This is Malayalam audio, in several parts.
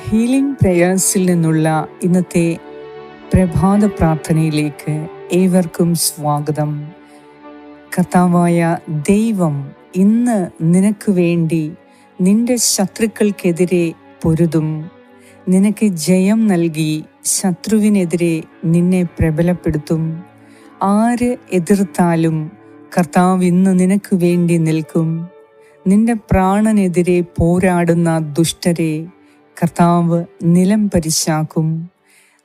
ഹീലിംഗ് പ്രേയേഴ്സിൽ നിന്നുള്ള ഇന്നത്തെ പ്രഭാത പ്രാർത്ഥനയിലേക്ക് ഏവർക്കും സ്വാഗതം. കർത്താവായ ദൈവം ഇന്ന് നിനക്ക് വേണ്ടി നിന്റെ ശത്രുക്കൾക്കെതിരെ പൊരുതും. നിനക്ക് ജയം നൽകി ശത്രുവിനെതിരെ നിന്നെ പ്രബലപ്പെടുത്തും. ആര് എതിർത്താലും കർത്താവ് ഇന്ന് നിനക്ക് വേണ്ടി നിൽക്കും. നിന്റെ പ്രാണനെതിരെ പോരാടുന്ന ദുഷ്ടരെ കർത്താവ് നിലം പരിശാക്കും.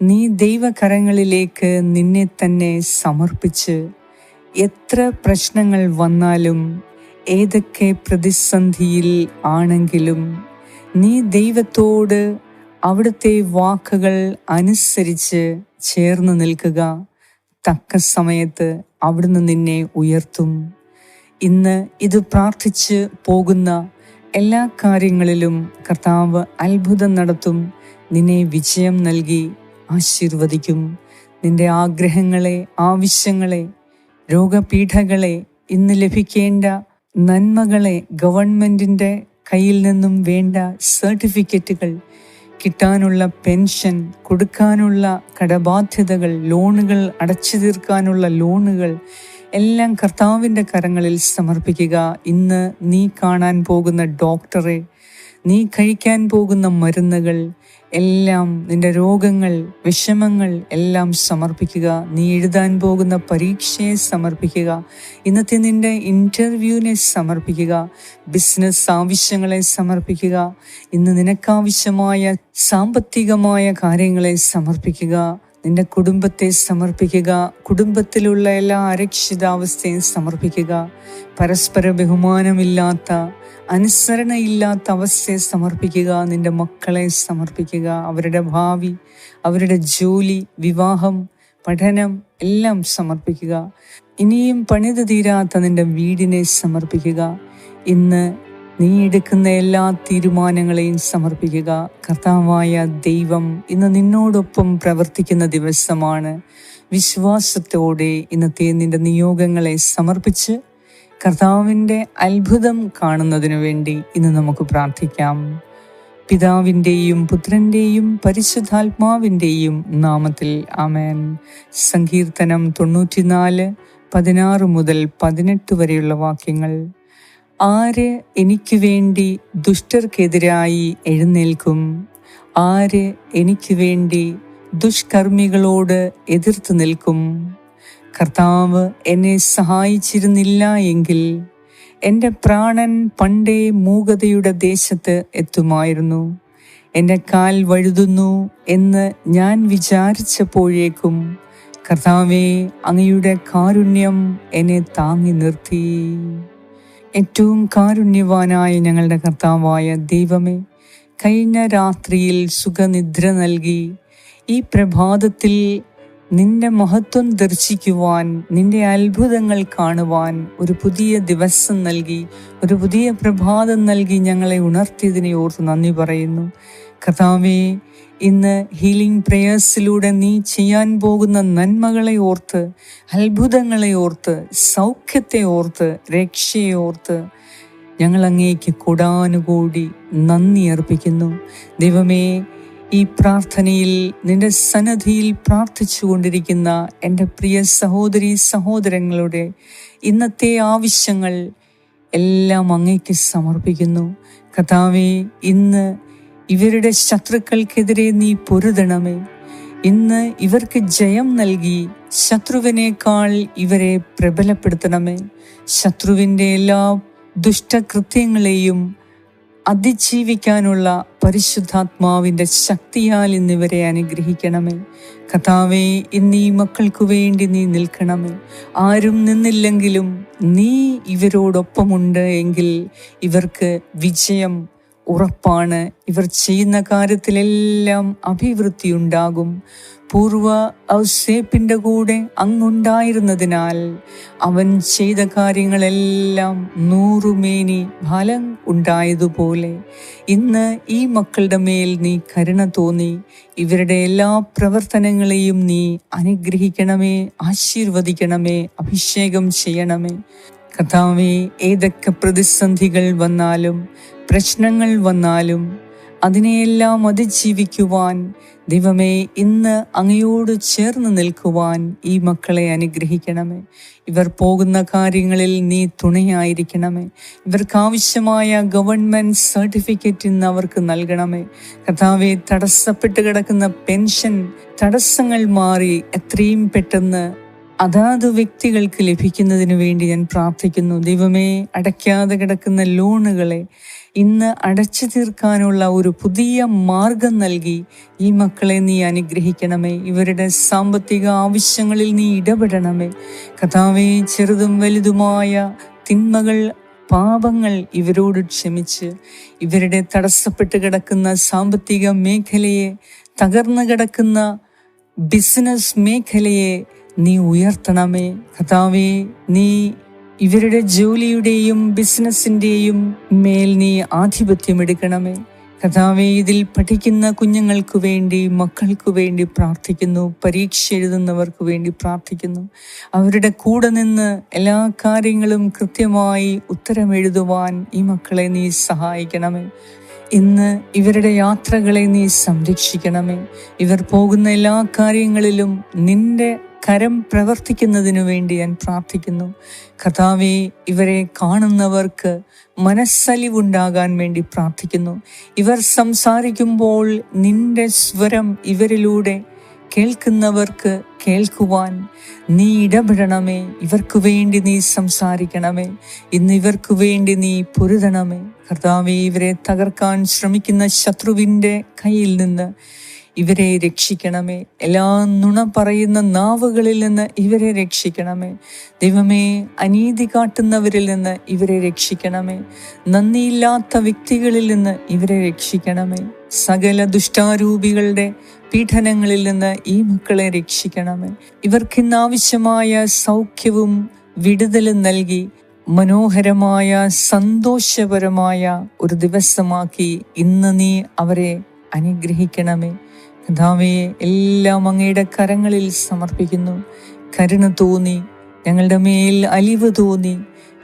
നീ ദൈവകരങ്ങളിലേക്ക് നിന്നെ തന്നെ സമർപ്പിച്ച് എത്ര പ്രശ്നങ്ങൾ വന്നാലും ഏതൊക്കെ പ്രതിസന്ധിയിൽ ആണെങ്കിലും നീ ദൈവത്തോട് അവിടുത്തെ വാക്കുകൾ അനുസരിച്ച് ചേർന്ന് നിൽക്കുക. തക്ക സമയത്ത് അവിടുന്ന് നിന്നെ ഉയർത്തും. ഇന്ന് ഇത് പ്രാർത്ഥിച്ച് പോകുന്ന എല്ലാ കാര്യങ്ങളിലും കർത്താവ് അത്ഭുതം നടത്തും. നിന്നെ വിജയം നൽകി ആശീർവദിക്കും. നിന്റെ ആഗ്രഹങ്ങളെ ആവശ്യങ്ങളെ രോഗപീഠകളെ ഇന്ന് ലഭിക്കേണ്ട നന്മകളെ ഗവൺമെന്റിന്റെ കയ്യിൽ നിന്നും വേണ്ട സർട്ടിഫിക്കറ്റുകൾ കിട്ടാനുള്ള പെൻഷൻ കൊടുക്കാനുള്ള കടബാധ്യതകൾ ലോണുകൾ അടച്ചു തീർക്കാനുള്ള ലോണുകൾ എല്ലാം കർത്താവിന്റെ കരങ്ങളിൽ സമർപ്പിക്കുക. ഇന്ന് നീ കാണാൻ പോകുന്ന ഡോക്ടറെ നീ കഴിക്കാൻ പോകുന്ന മരുന്നുകൾ എല്ലാം നിന്റെ രോഗങ്ങൾ വിഷമങ്ങൾ എല്ലാം സമർപ്പിക്കുക. നീ എഴുതാൻ പോകുന്ന പരീക്ഷയെ സമർപ്പിക്കുക. ഇന്നത്തെ നിന്റെ ഇന്റർവ്യൂവിനെ സമർപ്പിക്കുക. ബിസിനസ് ആവശ്യങ്ങളെ സമർപ്പിക്കുക. ഇന്ന് നിനക്കാവശ്യമായ സാമ്പത്തികമായ കാര്യങ്ങളെ സമർപ്പിക്കുക. നിന്റെ കുടുംബത്തെ സമർപ്പിക്കുക കുടുംബത്തിലുള്ള എല്ലാ അരക്ഷിതാവസ്ഥയും സമർപ്പിക്കുക. പരസ്പര ബഹുമാനമില്ലാത്ത അനുസരണയില്ലാത്ത അവസ്ഥയെ സമർപ്പിക്കുക നിന്റെ മക്കളെ സമർപ്പിക്കുക. അവരുടെ ഭാവി അവരുടെ ജോലി വിവാഹം പഠനം എല്ലാം സമർപ്പിക്കുക. ഇനിയും പണിത് തീരാത്ത നിന്റെ വീടിനെ സമർപ്പിക്കുക. ഇന്ന് നീ എടുക്കുന്ന എല്ലാ തീരുമാനങ്ങളെയും സമർപ്പിക്കുക. കർത്താവായ ദൈവം ഇന്ന് നിന്നോടൊപ്പം പ്രവർത്തിക്കുന്ന ദിവസമാണ്. വിശ്വാസത്തോടെ ഇന്നത്തെ നിന്റെ നിയോഗങ്ങളെ സമർപ്പിച്ച് കർത്താവിന്റെ അത്ഭുതം കാണുന്നതിനു വേണ്ടി ഇന്ന് നമുക്ക് പ്രാർത്ഥിക്കാം. പിതാവിന്റെയും പുത്രന്റെയും പരിശുദ്ധാത്മാവിന്റെയും നാമത്തിൽ ആമേൻ. സങ്കീർത്തനം തൊണ്ണൂറ്റിനാല് പതിനാറ് മുതൽ പതിനെട്ട് വരെയുള്ള വാക്യങ്ങൾ. ആര് എനിക്ക് വേണ്ടി ദുഷ്ടർക്കെതിരായി എഴുന്നേൽക്കും? ആര് എനിക്ക് വേണ്ടി ദുഷ്കർമ്മികളോട് എതിർത്ത് നിൽക്കും? കർത്താവ് എന്നെ സഹായിച്ചിരുന്നില്ല എങ്കിൽ എന്റെ പ്രാണൻ പണ്ടേ മൂകതയുടെ ദേശത്ത് എത്തുമായിരുന്നു. എന്റെ കാൽ വഴുതുന്നു എന്ന് ഞാൻ വിചാരിച്ചപ്പോഴേക്കും കർത്താവെ അങ്ങയുടെ കാരുണ്യം എന്നെ താങ്ങി നിർത്തി. ഏറ്റവും കാരുണ്യവാനായ ഞങ്ങളുടെ കർത്താവായ ദൈവമേ കഴിഞ്ഞ രാത്രിയിൽ സുഖനിദ്ര നൽകി ഈ പ്രഭാതത്തിൽ നിന്റെ മഹത്വം ദർശിക്കുവാൻ നിന്റെ അത്ഭുതങ്ങൾ കാണുവാൻ ഒരു പുതിയ ദിവസം നൽകി ഒരു പുതിയ പ്രഭാതം നൽകി ഞങ്ങളെ ഉണർത്തിയതിനെ ഓർത്ത് നന്ദി പറയുന്നു. കർത്താവേ ഇന്ന് ഹീലിംഗ് പ്രേയേഴ്സിലൂടെ നീ ചെയ്യാൻ പോകുന്ന നന്മകളെ ഓർത്ത് അത്ഭുതങ്ങളെ ഓർത്ത് സൗഖ്യത്തെ ഓർത്ത് രക്ഷയെ ഓർത്ത് ഞങ്ങൾ അങ്ങേക്ക് കൂടാനുകൂടി നന്ദി അർപ്പിക്കുന്നു. ദൈവമേ ഈ പ്രാർത്ഥനയിൽ നിന്റെ സന്നദ്ധിയിൽ പ്രാർത്ഥിച്ചു കൊണ്ടിരിക്കുന്ന എന്റെ പ്രിയ സഹോദരി സഹോദരങ്ങളുടെ ഇന്നത്തെ ആവശ്യങ്ങൾ എല്ലാം അങ്ങേക്ക് സമർപ്പിക്കുന്നു. കഥാവെ ഇന്ന് ഇവരുടെ ശത്രുക്കൾക്കെതിരെ നീ പൊരുതണമേ. ഇന്ന് ഇവർക്ക് ജയം നൽകി ശത്രുവിനേക്കാൾ ഇവരെ പ്രബലപ്പെടുത്തണമേ. ശത്രുവിന്റെ എല്ലാ ദുഷ്ടകൃത്യങ്ങളെയും അതിജീവിക്കാനുള്ള പരിശുദ്ധാത്മാവിന്റെ ശക്തിയാൽ ഇന്നിവരെ അനുഗ്രഹിക്കണമേ. കഥാവേ ഇന്ന് ഈ മക്കൾക്കു വേണ്ടി നീ നിൽക്കണമേ. ആരും നിന്നില്ലെങ്കിലും നീ ഇവരോടൊപ്പമുണ്ട് എങ്കിൽ ഇവർക്ക് വിജയം ഉറപ്പാണ്. ഇവർ ചെയ്യുന്ന കാര്യത്തിലെല്ലാം അഭിവൃദ്ധി ഉണ്ടാകും പൂർവ ഔസേപ്പിന്റെ കൂടെ അങ്ങുണ്ടായിരുന്നതിനാൽ അവൻ ചെയ്ത കാര്യങ്ങളെല്ലാം നൂറുമേനി ഫലം ഉണ്ടായതുപോലെ. ഇന്ന് ഈ മക്കളുടെ മേൽ നീ കരുണ തോന്നി. ഇവരുടെ എല്ലാ പ്രവർത്തനങ്ങളെയും നീ അനുഗ്രഹിക്കണമേ ആശീർവദിക്കണമേ അഭിഷേകം ചെയ്യണമേ. കഥാവേ ഏതൊക്കെ പ്രതിസന്ധികൾ വന്നാലും പ്രശ്നങ്ങൾ വന്നാലും അതിനെയെല്ലാം അതിജീവിക്കുവാൻ ദൈവമേ ഇന്ന് അങ്ങയോട് ചേർന്ന് നിൽക്കുവാൻ ഈ മക്കളെ അനുഗ്രഹിക്കണമേ. ഇവർ പോകുന്ന കാര്യങ്ങളിൽ നീ തുണയായിരിക്കണമേ. ഇവർക്ക് ആവശ്യമായ ഗവൺമെന്റ് സർട്ടിഫിക്കറ്റ് ഇന്ന് അവർക്ക് നൽകണമേ. കഥാവെ തടസ്സപ്പെട്ട് കിടക്കുന്ന പെൻഷൻ തടസ്സങ്ങൾ മാറി എത്രയും പെട്ടെന്ന് അതാത് വ്യക്തികൾക്ക് ലഭിക്കുന്നതിന് വേണ്ടി ഞാൻ പ്രാർത്ഥിക്കുന്നു. ദൈവമേ അടയ്ക്കാതെ കിടക്കുന്ന ലോണുകളെ ഇന്ന് അടച്ചു തീർക്കാനുള്ള ഒരു പുതിയ മാർഗം നൽകി ഈ മക്കളെ നീ അനുഗ്രഹിക്കണമേ. ഇവരുടെ സാമ്പത്തിക ആവശ്യങ്ങളിൽ നീ ഇടപെടണമേ. കഥാവേ ചെറുതും വലുതുമായ തിന്മകൾ പാപങ്ങൾ ഇവരോട് ക്ഷമിച്ച് ഇവരുടെ തടസ്സപ്പെട്ട് കിടക്കുന്ന സാമ്പത്തിക മേഖലയെ തകർന്നു കിടക്കുന്ന ബിസിനസ് മേഖലയെ നീ ഉയർത്തണമേ. കഥാവേ നീ ഇവരുടെ ജോലിയുടെയും ബിസിനസിന്റെയും മേൽ നീ ആധിപത്യം എടുക്കണമേ കഥാവേ ഇതിൽ പഠിക്കുന്ന കുഞ്ഞുങ്ങൾക്ക് വേണ്ടി മക്കൾക്ക് വേണ്ടി പ്രാർത്ഥിക്കുന്നു. പരീക്ഷ എഴുതുന്നവർക്ക് വേണ്ടി പ്രാർത്ഥിക്കുന്നു. അവരുടെ കൂടെ നിന്ന് എല്ലാ കാര്യങ്ങളും കൃത്യമായി ഉത്തരം എഴുതുവാൻ ഈ മക്കളെ നീ സഹായിക്കണമേ. ഇന്ന് ഇവരുടെ യാത്രകളെ നീ സംരക്ഷിക്കണമേ. ഇവർ പോകുന്ന എല്ലാ കാര്യങ്ങളിലും നിന്റെ കരം പ്രവർത്തിക്കുന്നതിനു വേണ്ടി ഞാൻ പ്രാർത്ഥിക്കുന്നു. കഥാവെ ഇവരെ കാണുന്നവർക്ക് മനസ്സലിവുണ്ടാകാൻ വേണ്ടി പ്രാർത്ഥിക്കുന്നു. ഇവർ സംസാരിക്കുമ്പോൾ നിന്റെ സ്വരം ഇവരിലൂടെ കേൾക്കുന്നവർക്ക് കേൾക്കുവാൻ നീ ഇടപെടണമേ. ഇവർക്ക് വേണ്ടി നീ സംസാരിക്കണമേ. ഇന്ന് ഇവർക്ക് വേണ്ടി നീ പൊരുതണമേ. കർത്താവെ ഇവരെ തകർക്കാൻ ശ്രമിക്കുന്ന ശത്രുവിന്റെ കയ്യിൽ നിന്ന് ഇവരെ രക്ഷിക്കണമേ. എല്ലാ നുണ പറയുന്ന നാവുകളിൽ നിന്ന് ഇവരെ രക്ഷിക്കണമേ. ദൈവമേ അനീതി കാട്ടുന്നവരിൽ നിന്ന് ഇവരെ രക്ഷിക്കണമേ. നന്ദിയില്ലാത്ത വ്യക്തികളിൽ നിന്ന് ഇവരെ രക്ഷിക്കണമേ. സകല ദുഷ്ടാരൂപികളുടെ പീഠനങ്ങളിൽ നിന്ന് ഈ മക്കളെ രക്ഷിക്കണമേ. ഇവർക്കിന്ന് ആവശ്യമായ സൗഖ്യവും വിടുതലും നൽകി മനോഹരമായ സന്തോഷപരമായ ഒരു ദിവസമാക്കി ഇന്ന് നീ അവരെ അനുഗ്രഹിക്കണമേ. കഥാവെ എല്ലാം അങ്ങയുടെ കരങ്ങളിൽ സമർപ്പിക്കുന്നു. കരുണ തോന്നി ഞങ്ങളുടെ മേൽ അലിവ് തോന്നി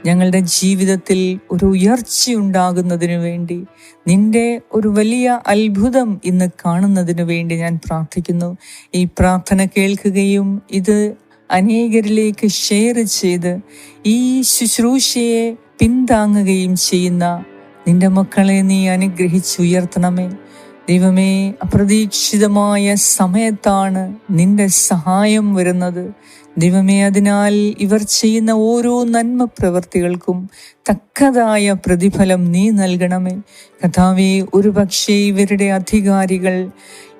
ഞങ്ങളുടെ ജീവിതത്തിൽ ഒരു ഉയർച്ച ഉണ്ടാകുന്നതിനു വേണ്ടി നിന്റെ ഒരു വലിയ അത്ഭുതം ഇന്ന് കാണുന്നതിനു വേണ്ടി ഞാൻ പ്രാർത്ഥിക്കുന്നു. ഈ പ്രാർത്ഥന കേൾക്കുകയും ഇത് അനേകരിലേക്ക് ഷെയർ ചെയ്ത് ഈ ശുശ്രൂഷയെ പിന്താങ്ങുകയും ചെയ്യുന്ന നിന്റെ മക്കളെ നീ അനുഗ്രഹിച്ചുയർത്തണമേ. ദൈവമേ അപ്രതീക്ഷിതമായ സമയത്താണ് നിന്റെ സഹായം വരുന്നത്. ദൈവമേ അതിനാൽ ഇവർ ചെയ്യുന്ന ഓരോ നന്മ പ്രവൃത്തികൾക്കും തക്കതായ പ്രതിഫലം നീ നൽകണമേ. കഥാവി ഒരു പക്ഷേ ഇവരുടെ അധികാരികൾ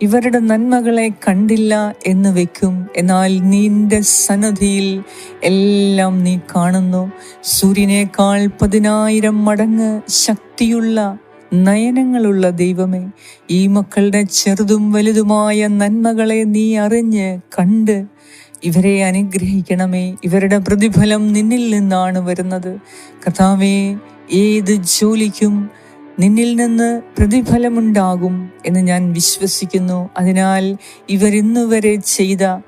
ഇവരുടെ നന്മകളെ കണ്ടില്ല എന്ന് വെക്കും. എന്നാൽ നിന്റെ സന്നദ്ധിയിൽ എല്ലാം നീ കാണുന്നു. സൂര്യനേക്കാൾ പതിനായിരം മടങ്ങ് ശക്തിയുള്ള നയനങ്ങളുള്ള ദൈവമേ ഈ മക്കളുടെ ചെറുതും വലുതുമായ നന്മകളെ നീ അറിഞ്ഞ് കണ്ട് ഇവരെ അനുഗ്രഹിക്കണമേ. ഇവരുടെ പ്രതിഫലം നിന്നിൽ നിന്നാണ് വരുന്നത്. കഥാവേ ഏത് ജോലിക്കും നിന്നിൽ നിന്ന് പ്രതിഫലമുണ്ടാകും എന്ന് ഞാൻ വിശ്വസിക്കുന്നു. അതിനാൽ ഇവരിന്നുവരെ ചെയ്ത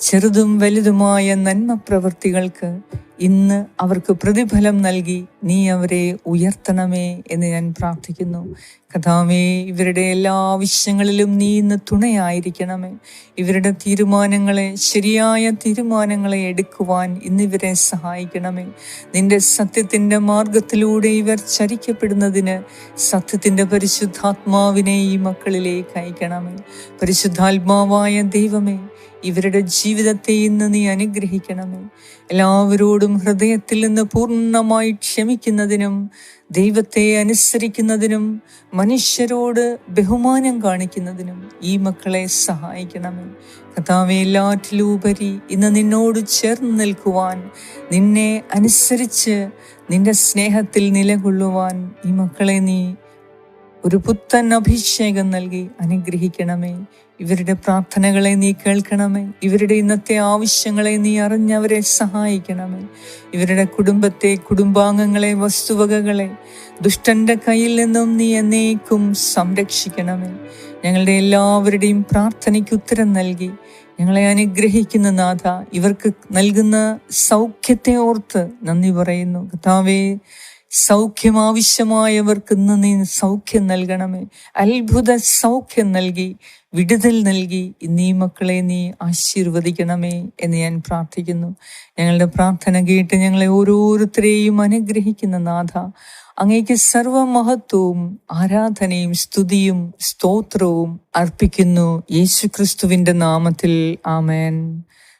ചെറുതും വലുതുമായ നന്മ പ്രവൃത്തികൾക്ക് ഇന്ന് അവർക്ക് പ്രതിഫലം നൽകി നീ അവരെ ഉയർത്തണമേ എന്ന് ഞാൻ പ്രാർത്ഥിക്കുന്നു. കഥാമേ ഇവരുടെ എല്ലാ ആവശ്യങ്ങളിലും നീ ഇന്ന് തുണയായിരിക്കണമേ. ഇവരുടെ തീരുമാനങ്ങളെ ശരിയായ തീരുമാനങ്ങളെ എടുക്കുവാൻ ഇന്ന് ഇവരെ സഹായിക്കണമേ. നിന്റെ സത്യത്തിന്റെ മാർഗത്തിലൂടെ ഇവർ ചരിക്കപ്പെടുന്നതിന് സത്യത്തിന്റെ പരിശുദ്ധാത്മാവിനെ ഈ മക്കളിലേക്ക് അയക്കണമേ. പരിശുദ്ധാത്മാവായ ദൈവമേ ഇവരുടെ ജീവിതത്തെ ഇന്ന് നീ അനുഗ്രഹിക്കണമേ. എല്ലാവരോടും ഹൃദയത്തിൽ നിന്ന് പൂർണമായി ക്ഷമിക്കുന്നതിനും ദൈവത്തെ അനുസരിക്കുന്നതിനും മനുഷ്യരോട് ബഹുമാനം കാണിക്കുന്നതിനും ഈ മക്കളെ സഹായിക്കണമേ. കഥാവെ എല്ലാറ്റിലുപരി ഇന്ന് നിന്നോട് ചേർന്ന് നിൽക്കുവാൻ നിന്നെ അനുസരിച്ച് നിന്റെ സ്നേഹത്തിൽ നിലകൊള്ളുവാൻ ഈ മക്കളെ നീ ഒരു പുത്തൻ അഭിഷേകം നൽകി അനുഗ്രഹിക്കണമേ. ഇവരുടെ പ്രാർത്ഥനകളെ നീ കേൾക്കണമേ. ഇവരുടെ ഇന്നത്തെ ആവശ്യങ്ങളെ നീ അറിഞ്ഞവരെ സഹായിക്കണമേ. ഇവരുടെ കുടുംബത്തെ കുടുംബാംഗങ്ങളെ വസ്തുവകകളെ ദുഷ്ടന്റെ കയ്യിൽ നിന്നും നീ എന്നേക്കും സംരക്ഷിക്കണമേ. ഞങ്ങളുടെ എല്ലാവരുടെയും പ്രാർത്ഥനയ്ക്ക് ഉത്തരം നൽകി. ഞങ്ങളെ അനുഗ്രഹിക്കുന്ന നാഥ. ഇവർക്ക് നൽകുന്ന സൗഖ്യത്തെ ഓർത്ത് നന്ദി പറയുന്നു. കഥാവേ സൗഖ്യം ആവശ്യമായവർക്ക് ഇന്ന് നീ സൗഖ്യം നൽകണമേ. അത്ഭുത സൗഖ്യം നൽകി വിടുതൽ നൽകി. നീ മക്കളെ നീ ആശീർവദിക്കണമേ എന്ന് ഞാൻ പ്രാർത്ഥിക്കുന്നു. ഞങ്ങളുടെ പ്രാർത്ഥന കേട്ട് ഞങ്ങളെ ഓരോരുത്തരെയും അനുഗ്രഹിക്കുന്ന നാഥ. അങ്ങേക്ക് സർവമഹത്വവും ആരാധനയും സ്തുതിയും സ്തോത്രവും അർപ്പിക്കുന്നു. യേശുക്രിസ്തുവിന്റെ നാമത്തിൽ ആമേൻ.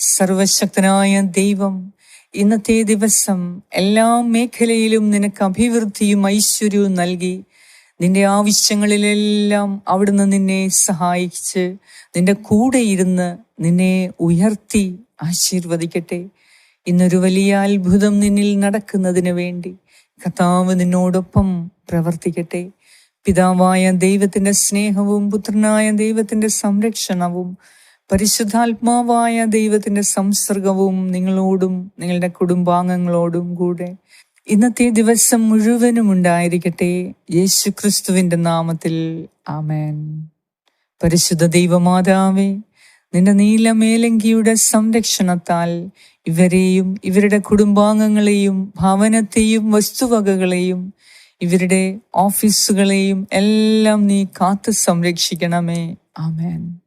സർവശക്തനായ ദൈവം ഇന്നത്തെ ദിവസം എല്ലാ മേഖലയിലും നിനക്ക് അഭിവൃദ്ധിയും ഐശ്വര്യവും നൽകി. നിന്റെ ആവശ്യങ്ങളിലെല്ലാം അവിടുന്ന് നിന്നെ സഹായിച്ച് നിന്റെ കൂടെ ഇരുന്ന് നിന്നെ ഉയർത്തി ആശീർവദിക്കട്ടെ. ഇന്നൊരു വലിയ അത്ഭുതം നിന്നിൽ നടക്കുന്നതിന് വേണ്ടി കർത്താവ് നിന്നോടൊപ്പം പ്രവർത്തിക്കട്ടെ. പിതാവായ ദൈവത്തിന്റെ സ്നേഹവും പുത്രനായ ദൈവത്തിന്റെ സംരക്ഷണവും പരിശുദ്ധാത്മാവായ ദൈവത്തിന്റെ സംസർഗവും നിങ്ങളോടും നിങ്ങളുടെ കുടുംബാംഗങ്ങളോടും കൂടെ ഇന്നത്തെ ദിവസം മുഴുവനും ഉണ്ടായിരിക്കട്ടെ. യേശു ക്രിസ്തുവിന്റെ നാമത്തിൽ. ആമേൻ. പരിശുദ്ധ ദൈവമാതാവേ നിന്റെ നീലമേലങ്കിയുടെ സംരക്ഷണത്താൽ ഇവരെയും ഇവരുടെ കുടുംബാംഗങ്ങളെയും ഭവനത്തെയും വസ്തുവകകളെയും ഇവരുടെ ഓഫീസുകളെയും എല്ലാം നീ കാത്തു സംരക്ഷിക്കണമേ. ആമേൻ.